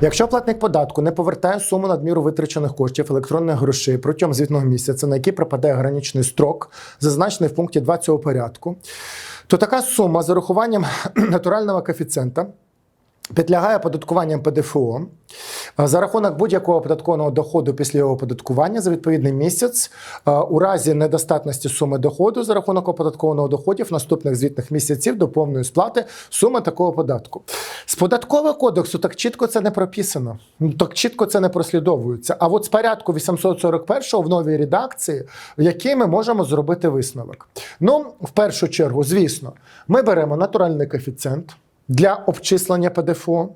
Якщо платник податку не повертає суму надміру витрачених коштів електронних грошей протягом звітного місяця, на який припадає граничний строк, зазначений в пункті 2 цього порядку, то така сума з урахуванням натурального коефіцієнта підлягає оподаткуванням ПДФО за рахунок будь-якого податкового доходу після його оподаткування за відповідний місяць у разі недостатності суми доходу за рахунок оподаткованого доходів наступних звітних місяців до повної сплати суми такого податку. З податкового кодексу так чітко це не прописано, ну, так чітко це не прослідовується. А от з порядку 841 в новій редакції, в якій ми можемо зробити висновок. Ну, в першу чергу, звісно, ми беремо натуральний коефіцієнт для обчислення ПДФО.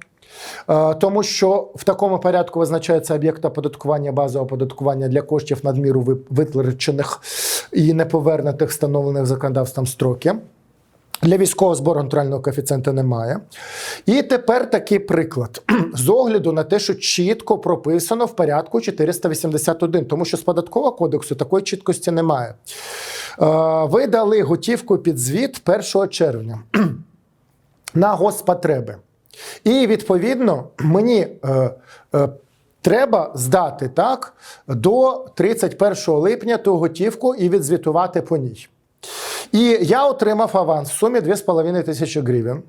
Е, Тому що в такому порядку визначається об'єкт оподаткування, база оподаткування для коштів надміру ви- витрачених і неповернутих встановлених законодавством строків. Для військового збору натурального коефіцієнта немає. І тепер такий приклад з огляду на те, що чітко прописано в порядку 481, тому що з податкового кодексу такої чіткості немає. Е, Ви дали готівку під звіт 1 червня на госпотреби. І відповідно мені е, е, треба здати так до 31 липня ту готівку і відзвітувати по ній. І я отримав аванс в сумі 2,5 тисячі гривень.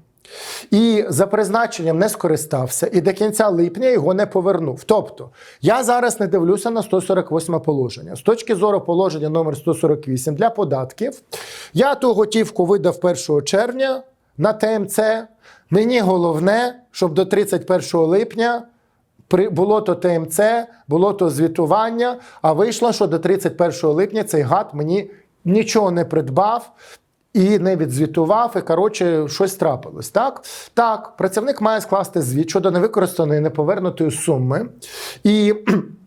І за призначенням не скористався, і до кінця липня його не повернув. Тобто, я зараз не дивлюся на 148 положення. З точки зору положення номер 148 для податків, я ту готівку видав 1 червня на ТМЦ. Мені головне, щоб до 31 липня було то ТМЦ, було то звітування. А вийшло, що до 31 липня цей гад мені нічого не придбав. І не відзвітував, і коротше, щось трапилось. Так, так, працівник має скласти звіт щодо невикористаної неповернутої суми. І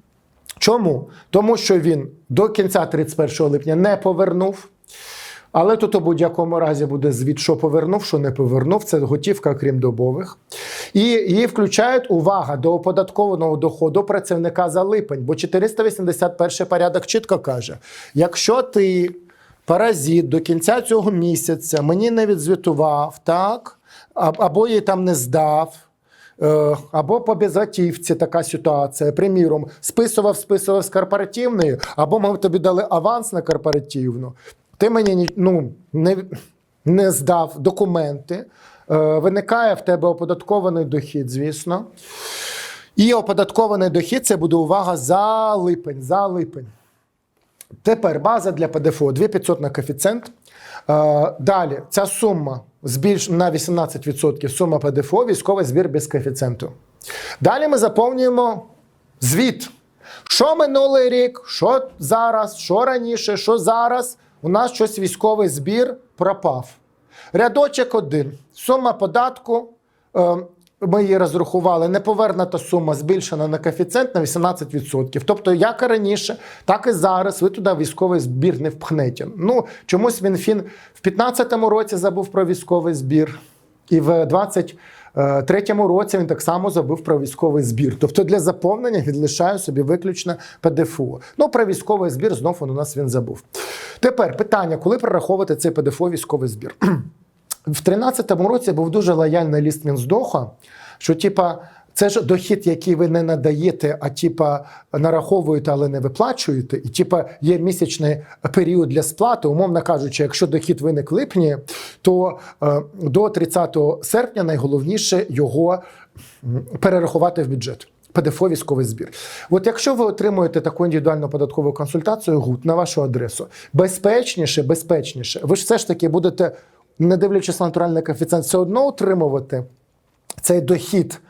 чому? Тому що він до кінця 31 липня не повернув. Але тут у будь-якому разі буде звіт, що повернув, що не повернув. Це готівка, крім добових. І її включають увага до оподаткованого доходу працівника за липень. Бо 481 порядок чітко каже: якщо ти паразит до кінця цього місяця мені не відзвітував, так, або її там не здав. Е, Або по безготівці така ситуація. Приміром, списував, списував з корпоративної, або ми тобі дали аванс на корпоративну. Ти мені ну, не, не здав документи. Е, Виникає в тебе оподаткований дохід, звісно. І оподаткований дохід це буде увага за липень. За липень. Тепер база для ПДФО 2500 на коефіцієнт. Е, Далі ця сума збільш на 18% сума ПДФО, військовий збір без коефіцієнту. Далі ми заповнюємо звіт. Що минулий рік, що зараз, що раніше, що зараз. У нас щось військовий збір пропав. Рядочок один. Сума податку. е, Ми її розрахували. Неповернута сума збільшена на коефіцієнт на 18%. Тобто, як і раніше, так і зараз ви туди військовий збір не впхнете. Ну, чомусь Мінфін в 2015 році забув про військовий збір, і в 2023 році він так само забув про військовий збір. Тобто для заповнення він лишає собі виключно ПДФО. Ну, про військовий збір знов у нас він забув. Тепер питання: коли прораховувати цей ПДФО військовий збір? В 13-му році був дуже лояльний ліст Мінздоха, що типа. Це ж дохід, який ви не надаєте, а типа нараховуєте, але не виплачуєте. І типа є місячний період для сплати. Умовно кажучи, якщо дохід виник в липні, то е, до 30 серпня найголовніше його перерахувати в бюджет. ПДФО військовий збір. От якщо ви отримуєте таку індивідуальну податкову консультацію ГУТ на вашу адресу, безпечніше, безпечніше, ви ж все ж таки будете, не дивлячись на натуральний коефіцієнт, все одно отримувати цей дохід.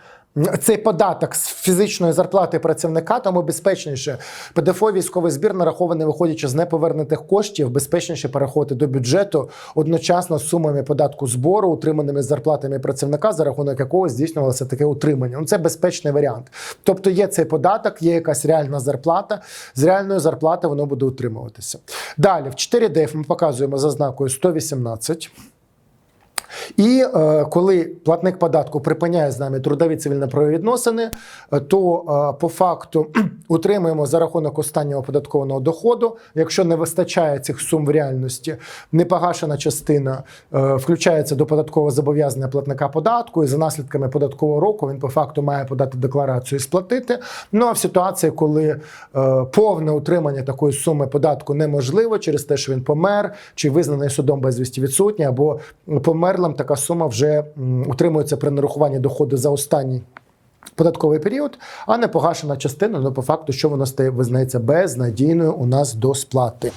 Цей податок з фізичної зарплати працівника, тому безпечніше ПДФО військовий збір нарахований, виходячи з неповернутих коштів, безпечніше переходити до бюджету одночасно з сумами податку збору, утриманими з зарплатами працівника, за рахунок якого здійснювалося таке утримання. Ну це безпечний варіант. Тобто є цей податок, є якась реальна зарплата. З реальної зарплати воно буде утримуватися. Далі в 4DF ми показуємо за знакою 118. І е, коли платник податку припиняє з нами трудові цивільно-правові відносини, е, то е, по факту утримуємо за рахунок останнього податкового доходу. Якщо не вистачає цих сум в реальності, непогашена частина е, включається до податкового зобов'язання платника податку, і за наслідками податкового року він по факту має подати декларацію і сплатити. Ну а в ситуації, коли е, повне утримання такої суми податку неможливо через те, що він помер, чи визнаний судом безвісті відсутній, або померлим така сума вже утримується при нарахуванні доходу за останній. Податковий період, а не погашена частина, ну по факту, що воно стає визнається безнадійною у нас до сплати.